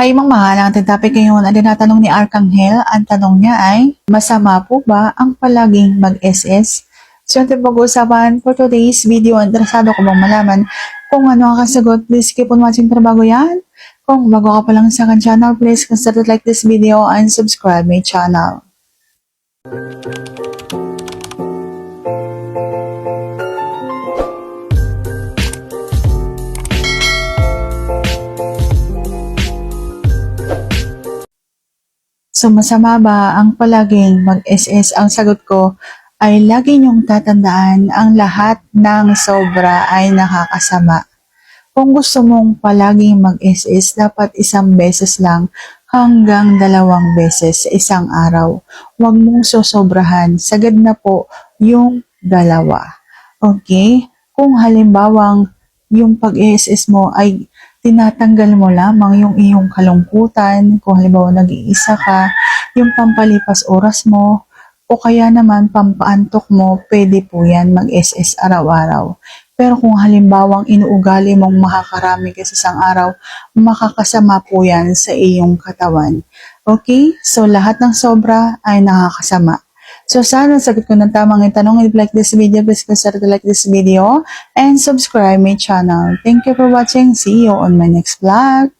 Hay mga mahal, ang ating topic ngayon ay tinatanong ni Arkanghel. Ang tanong niya ay, masama po ba ang palaging mag-SS? So, ating pag-uusapan for today's video, interesado ko bang malaman kung ano ang kasagot, please keep on watching para bago yan. Kung bago ka pa lang sa akin channel, please consider to like this video and subscribe my channel. So masama ba ang palaging mag-SS? Ang sagot ko ay lagi niyong tatandaan ang lahat ng sobra ay nakakasama. Kung gusto mong palaging mag-SS, dapat isang beses lang hanggang dalawang beses sa isang araw. Huwag mong sosobrahan. Sagad na po yung dalawa. Okay? Kung halimbawang yung pag-SS mo ay tinatanggal mo lamang yung iyong kalungkutan, kung halimbawa nag-iisa ka, yung pampalipas oras mo, o kaya naman pampaantok mo, pwede po yan mag-SS araw-araw. Pero kung halimbawang inuugali mong makakarami ka sa isang araw, makakasama po yan sa iyong katawan. Okay? So, lahat ng sobra ay nakakasama. So, sana sagot ko ng tamang itanong. If you like this video, please consider to like this video and subscribe my channel. Thank you for watching. See you on my next vlog.